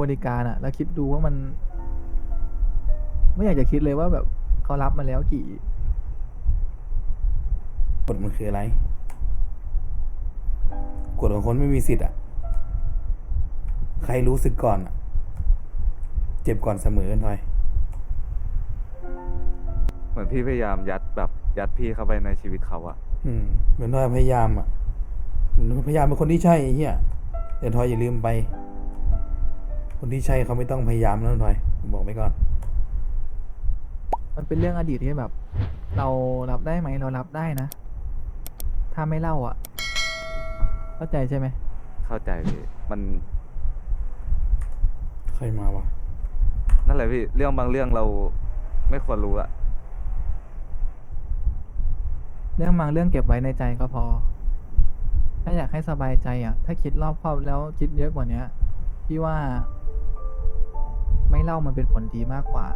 บริการอะแล้วคิดดูว่ามัน ไม่อยากจะคิดเลยว่าแบบเขารับมาแล้วกี่ กฎมันคืออะไร กฎของคนไม่มีสิทธิ์อะ ใครรู้สึกก่อนอะเจ็บก่อนเสมอกันทอย เหมือนพี่พยายามยัดแบบยัดพี่เข้าไปในชีวิตเขาอะอืมเหมือนทอยพยายามอะเหมือนพยายามเป็นคนที่ใช่ไอ้เฮียแต่ทอยอย่าลืมไป คนที่ใช่เขาไม่ต้องพยายามแล้วทอยผมบอกไว้ก่อน มันเป็นเรื่องอดีตที่แบบ เรารับได้ไหมเรารับได้นะ ถ้าไม่เล่าอะเข้าใจใช่ไหมเข้าใจพี่มันใครมาวะนั่นแหละพี่เรื่องบางเรื่องเราไม่ควรรู้อะเรื่องบางเรื่องเก็บไว้ในใจก็พอ ถ้าอยากให้สบายใจอะถ้าคิดรอบคอบแล้วคิดเยอะกว่าเนี้ยพี่ว่า ไม่เล่ามันเป็นผลดีมากกว่า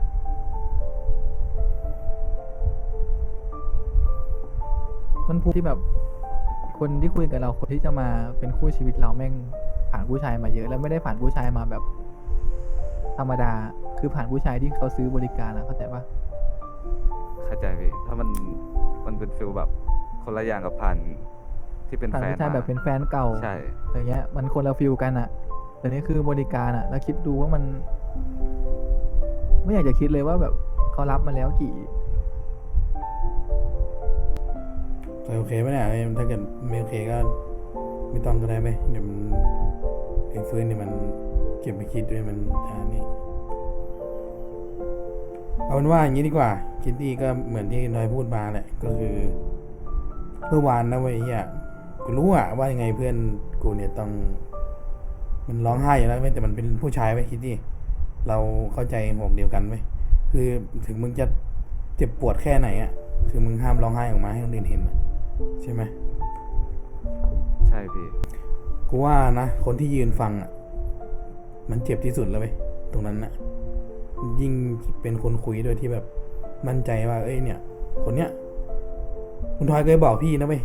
มันพูดที่แบบ คนที่คุยกับเราคนที่จะมาเป็นคู่ชีวิตเราแม่งผ่านผู้ชายมาเยอะ แล้วไม่ได้ผ่านผู้ชายมาแบบ ธรรมดาคือผ่านผู้ชายที่เขาซื้อบริการนะเข้าใจปะเข้าใจพี่ถ้ามันมันเป็นฟิลแบบคนละอย่างกับผ่านที่เป็นผ่านแฟนผู้ชายแบบมาเป็นแฟนเก่าใช่อย่างเงี้ย มันคนละฟิลกันอะแต่นี่คือบริการอะแล้วคิดดูว่ามัน ไม่อยากจะคิดเลยว่าแบบเขารับมาแล้วกี่ทอยโอเคไหมเนี่ยถ้าเกิดไม่โอเคก็ไม่ต้องก็ได้ไหมเดี๋ยวมันไอ้ฟื้นเนี่ยมันเก็บไปคิดด้วยมันอ่านี่เอาเป็นว่าอย่างนี้ดีกว่า คิดดีก็เหมือนที่นอยพูดมาแหละก็คือเมื่อวานนะเว้ยเฮียกูรู้อะว่ายังไงเพื่อนกูเนี่ยต้อง มันร้องไห้อยู่แล้วแต่มันเป็นผู้ชายไว้ยคิดดิ เราเข้าใจหมเดียวกันไว้ยคือถึงมึงจะเจ็บปวดแค่ไหนอะคือมึงห้ามร้องไห้ออกมาให้คนอื่นเห็นอะใช่ไหมใช่พี่กูว่านะคนที่ยืนฟังอะมันเจ็บที่สุดแล้วเว้ยตรงนั้นนะยิ่งเป็นคนคุยด้วยที่แบบมั่นใจว่า เอ้ยเนี่ย คนเนี้ยคุณทอยเคยบอกพี่นะเว้ย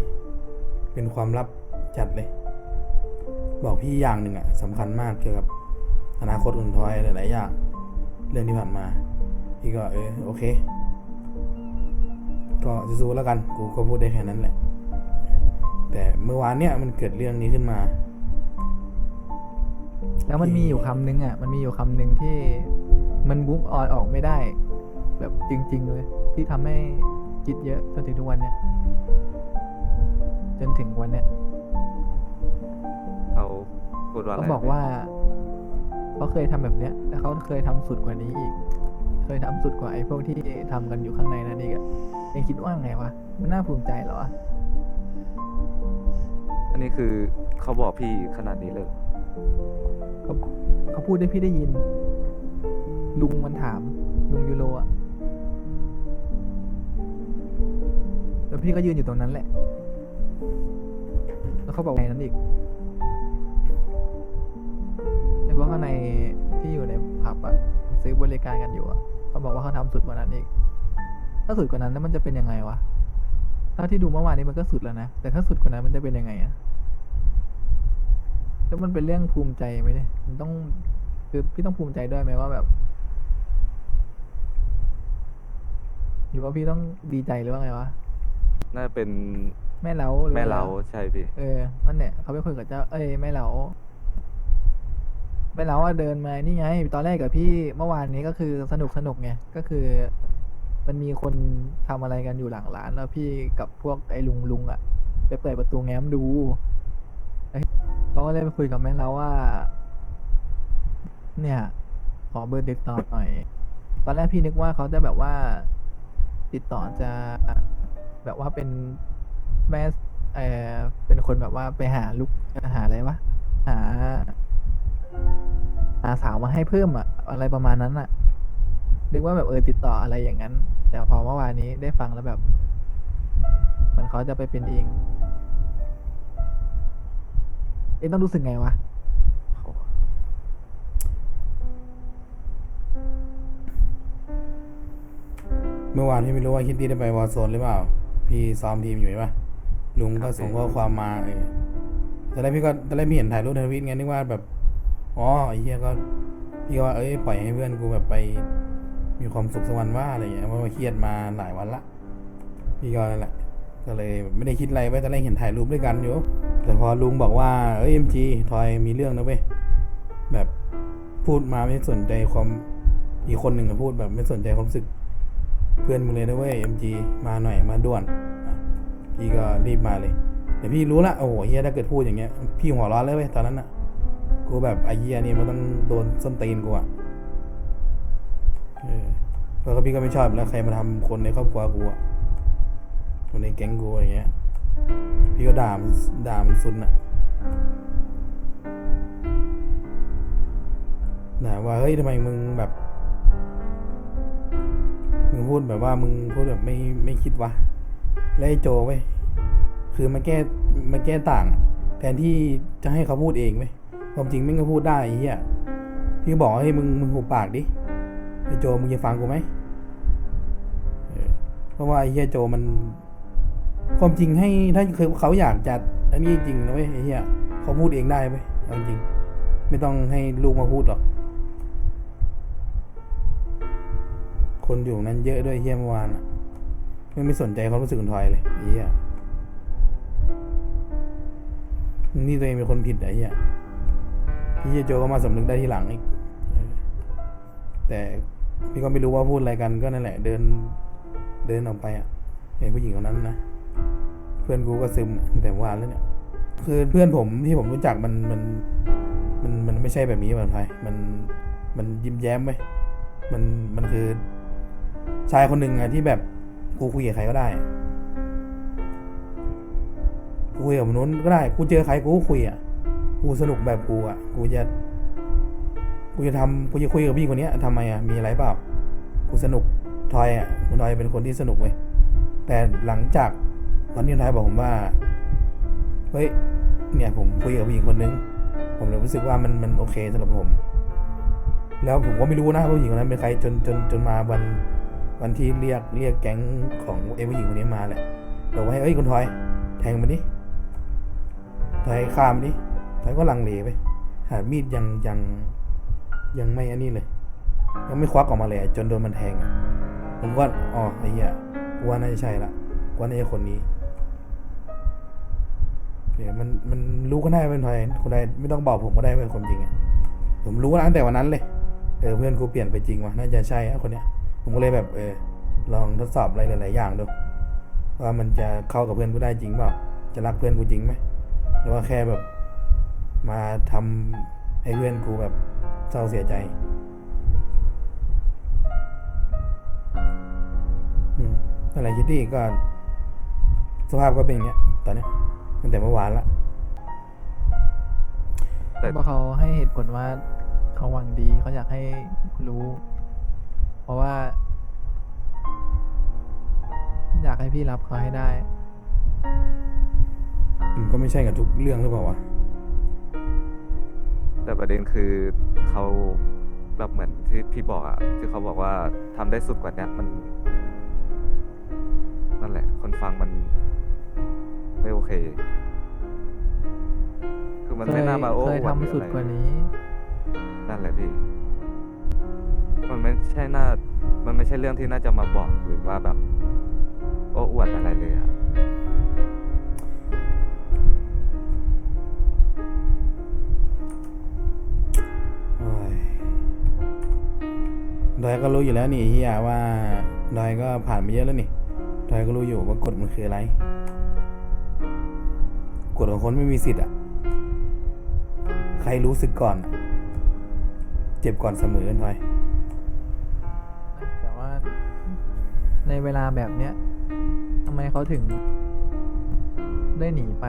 เป็นความลับจัดเลย บอกพี่อย่างหนึ่งอะสำคัญมากเกี่ยวกับ อนาคตคุณทอยหลายๆอย่างเรื่องที่ผ่านมาพี่ก็เออโอเค ก็สู้ๆแล้วกันกูก็พูดได้แค่นั้นแหละ แต่เมื่อวานเนี่ยมันเกิดเรื่องนี้ขึ้นมา แล้วมันมีอยู่คำนึงอะ มันมีอยู่คำนึงที่มันบุ๊กออนออกไม่ได้ แบบจริง ๆ เลย ที่ทำให้คิดเยอะจนถึงทุกวันเนี้ยจนถึงวันเนี้ยเขาพูดว่าอะไรเขาบอกว่า เขาเคยทำแบบเนี้ย แต่เขาเคยทำสุดกว่านี้อีก เคยทำสุดกว่าไอ้พวกที่ทำกันอยู่ข้างในนั้นอีกอะยังคิดว่าไงวะ มันน่าภูมิใจเหรอวะ อันนี้คือเขาบอกพี่ขนาดนี้เลยเหรอเขาเขาพูดให้พี่ได้ยิน ลุงมันถามลุงยูโรอะแล้วพี่ก็ยืนอยู่ตรงนั้นแหละ แล้วเขาบอกไงนั้นอีก ไอ้พวกข้างในที่อยู่ในผับอะซื้อบริการกันอยู่อะเขาบอกว่าเขาทำสุดกว่านั้นอีก ถ้าสุดกว่านั้นแล้วมันจะเป็นยังไงวะถ้าที่ดูเมื่อวานนี้มันก็สุดแล้วนะแต่ถ้าสุดกว่านั้นมันจะเป็นยังไงอะแล้วมันเป็นเรื่องภูมิใจไหมเนี่ยมันต้องคือพี่ต้องภูมิใจด้วยไหมว่าแบบหรือว่าพี่ต้องดีใจหรือว่าไงวะน่าจะเป็นแม่เล้าหรือแม่ว่าเราใช่พี่ เออนั่นแหละเขาไปคุยกับเจ้าเอ้ยแม่เล้า แม่เล้าอะเดินมานี่ไง ตอนแรกกับพี่เมื่อวานนี้ก็คือสนุกสนุกไงก็คือ มันมีคนทำอะไรกันอยู่หลังร้าน แล้วพี่กับพวกไอ้ลุงลุงอะไปเปิดประตูแง้มดูเอ้ยเขาก็เลยไปคุยกับแม่เล้าว่า เนี่ย ขอเบอร์ติดต่อหน่อย ตอนแรกพี่นึกว่าเขาจะแบบว่า ติดต่อจะแบบว่าเป็นแม่เออเป็นคนแบบว่าไปหาลูกหาอะไรวะหาาสาวมาให้เพิ่มอะอะไรประมาณนั้นอะนึกว่าแบบเออติดต่ออะไรอย่างนั้น แต่พอเมื่อวานนี้ได้ฟังแล้วแบบเหมันเขาจะไปเป็นเอง เอ็งต้องรู้สึกไงวะเมื่อวานพี่ไม่รู้ว่าคิดดีได้ไปวอร์โซนหรือเปล่า พี่ซ้อมทีมอยู่ใช่ปะลุงก็ส่งข้อความมาเออตอนแรกพี่ก็ตอนแรกพี่เห็นถ่ายรูปในทวิตไงนึกว่าแบบ อ๋อไอ้เหี้ยก็พี่ก็ว่าเอ้ยปล่อยให้เพื่อนกูแบบไป มีความสุขสักวันว่าอะไรเงี้ยเพราะว่าเครียดมาหลายวันละพี่ก็นั่นแหละก็เลยไม่ได้คิดอะไรไว้ตอนแรกเห็นถ่ายรูปด้วยกันอยู่แต่พอลุงบอกว่าเอ้ยเอ็มจีทอยมีเรื่องนะเว้ยแบบพูดมาไม่สนใจความอีกคนหนึ่งพูดแบบไม่สนใจความรู้สึก เพื่อนมึงเลยนะเว้ยเอ็มจีมาหน่อยมาด่วนพี่ก็รีบมาเลยแต่พี่รู้ละโอ้โหเฮียถ้าเกิดพูดอย่างเงี้ย พี่หัวร้อนเลยเว้ยตอนนั้นอะ กูแบบไอ้เฮียนี่มันต้องโดนส้นตีนกูอะแล้วก็พี่ก็ไม่ชอบแล้วใครมาทำคนในครอบครัวกูอะคนในแก๊งกูอะไรเงี้ย พี่ก็ด่ามันด่ามันสุดอะด่าว่าเฮ้ยทำไมมึงแบบมึงพูดแบบว่ามึงพูดแบบไม่ไม่คิดวะแล้วไอ้โจเว้ยคือมาแก้มาแก้ต่าง แทนที่จะให้เขาพูดเองไหม ความจริงไม่งก็พูดได้เหี้ยพี่ก็บอกว่าเฮ้มึงมึงหุบปากดิไอ้โจมึงจะฟังกูไหมเพราะว่าไอ้เหี้ยโจมัน ความจริงให้ถ้าคือเขาอยากจัดอันนี้จริงนะเว้ยไอ้เหี้ยเขาพูดเองได้ไหมจริง ไม่ต้องให้ลูกมาพูดหรอก คนอยู่นั้นเยอะด้วยเฮียเมื่อวานอะไม่ไม่สนใจความรู้สึกของทอยเลยไอ้เฮียนี่ตัวเองเป็นคนผิดไอ้เฮีย พี่เฮียโจก็มาสำนึกได้ทีหลังอีกแต่พี่ก็ไม่รู้ว่าพูดอะไรกันก็นั่นแหละ เดินเดินออกไปอะเห็นผู้หญิงคนนั้นนะเพื่อนกูก็ซึมแต่เมื่อวานแล้วเนี่ย คือเพื่อนผมที่ผมรู้จักมันมันมันมันไม่ใช่แบบนี้แบบไทยมันมันยิ้มแย้มไหมมันมันคือ ชายคนหนึ่งอะที่แบบกูคุยกับใครก็ได้กูคุยกับมนุษย์ก็ได้ กูเจอใครกูก็คุยอะ กูสนุกแบบกูอะ กูจะ กูจะทำกูจะคุยกับพี่คนเนี้ยทำไมอะ มีอะไรเปล่า กูสนุกทอยอะคุณทอยเป็นคนที่สนุกเว้ย แต่หลังจากวันนี้ทอยบอกผมว่า เฮ้ย เนี่ยผมคุยกับผู้หญิงคนนึง ผมเลยรู้สึกว่ามันมันโอเคสำหรับผม แล้วผมก็ไม่รู้นะว่าผู้หญิงคนนั้นเป็นใครจนจนจนมาวันวันที่เรียกเรียกแก๊งของเอผู้หญิงคนนี้มาแหละบอกว่าให้เอ้ยคุณทอย แทงมันดิทอยฆ่ามันดิ ทอยก็ลังเลไปหามีดยังยังยังไม่อันนี้เลย ยังไม่ควักออกมาเลย จนโดนมันแทงอะผมก็อ๋อไอ้เหี้ยกว่าน่าจะใช่ละกว่าน่าจะคนนี้เดี๋ยวมันมันรู้ก็ได้เป็นทอยคนใดไม่ต้องบอกผมก็ได้เป็นคนจริงอะผมรู้ตั้งแต่วันนั้นเลยเออเพื่อนกูเปลี่ยนไปจริงว่ะน่าจะใช่อะคนเนี้ยผมก็เลยแบบเออลองทดสอบอะไรหลาย ๆ อย่างดูว่ามันจะเข้ากับเพื่อนกูได้จริงเปล่าจะรักเพื่อนกูจริงไหมหรือว่าแค่แบบ มาทำให้เพื่อนกูแบบเศร้าเสียใจอืมอะไรคิดดีก็ สภาพก็เป็นอย่างเงี้ย ตอนเนี้ยตั้งแต่เมื่อวานละแต่เพราะเขาให้เหตุผลว่าเขาหวังดีเขาอยากให้รู้ เพราะว่า อยากให้พี่รับเขาให้ได้มันก็ไม่ใช่กับทุกเรื่องหรือเปล่าวะ แต่ประเด็นคือเขาแบบเหมือนที่พี่บอกอะที่เขาบอกว่าทำได้สุดกว่าเนี้ยมัน นั่นแหละ คนฟังมัน ไม่โอเค คือมันเคไม่ยน่ามาโอ้เคยอวดหรือทำสุดอะไร กว่านี้ นั่นแหละพี่ มันไม่ใช่น่า มันไม่ใช่เรื่องที่น่าจะมาบอกหรือว่าแบบ โอ้อวดอะไรเลยอะ ก็รู้อยู่แล้วนี่เฮียว่าดอยก็ผ่านมาเยอะแล้วนี่ดอยก็รู้อยู่ว่ากฎมันคืออะไรกฎของคนไม่มีสิทธิ์อะ ใครรู้สึกก่อนอะเจ็บก่อนเสมอทอย แต่ว่า ในเวลาแบบเนี้ยทำไมเขาถึง ได้หนีไป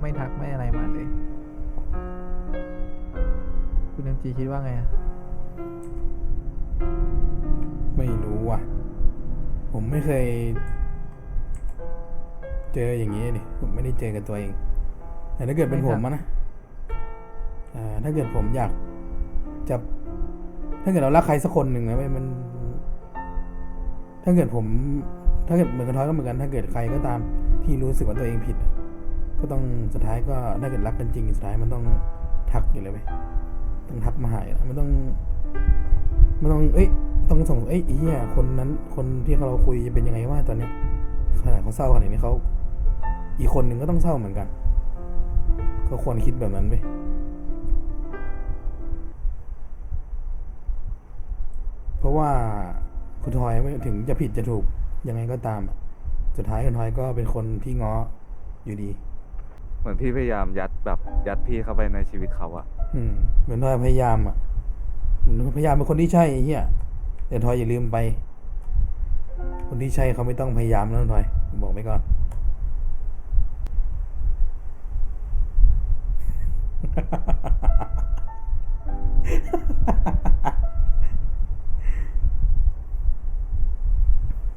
ไม่ทักไม่อะไรมาเลย คุณเอ็มจีคิดว่าไงอะ ผมไม่เคย เจออย่างนี้นี่ผมไม่ได้เจอกับตัวเอง แต่ถ้าเกิดเป็นผมอะนะถ้าเกิดผมอยากจะ ถ้าเกิดเรารักใครสักคนหนึ่งนะมัน ถ้าเกิดผม ถ้าเกิดเหมือนกันท้อยก็เหมือนกัน ถ้าเกิดใครก็ตามที่รู้สึกว่าตัวเองผิด ก็ต้องสุดท้ายก็ถ้าเกิดรักกันจริงสุดท้ายมันต้องทักอยู่เลยเว้ยต้องทักมาหายไม่ต้องไม่ต้อง เอ้ย ต้องส่งเอ้ยไอ้เหี้ยคนนั้น คนที่เราคุยเป็นยังไงว่าตอนเนี้ยขนาดเขาเศร้าขนาดนี้เขาอีกคนหนึ่งก็ต้องเศร้าเหมือนกัน ก็ควรคิดแบบนั้นไปเพราะว่าคุณทอยไม่ถึงจะผิดจะถูกยังไงก็ตามอะสุดท้ายคุณทอยก็เป็นคนที่ง้ออยู่ดี เหมือนพี่พยายามยัดแบบยัดพี่เข้าไปในชีวิตเขาอะอืมเหมือนทอยพยายามอะเหมือนพยายามเป็นคนที่ใช่ไอ้ เหี้ยแต่ทอยอย่าลืมไป คนที่ใช่เขาไม่ต้องพยายามแล้วทอยบอกไปก่อน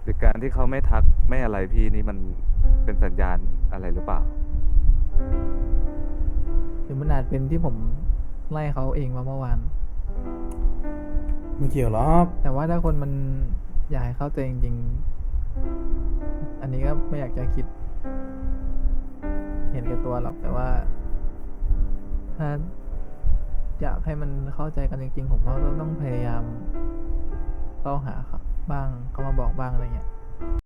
หรือการที่เขาไม่ทักไม่อะไรพี่นี่มันเป็นสัญญาณอะไรหรือเปล่า หรือมันอาจเป็นที่ผมไล่เขาเองมาเมื่อวาน ไม่เกี่ยวหรอกแต่ว่าถ้าคนมันอยากให้เข้าใจจริงๆ อันนี้ก็ไม่อยากจะคิด เห็นแก่ตัวหรอกแต่ว่า ถ้าอยากให้มันเข้าใจกันจริง ๆ ผมก็ต้องพยายามเข้าหาเขาบ้างเขามาบอกบ้างอะไรเงี้ย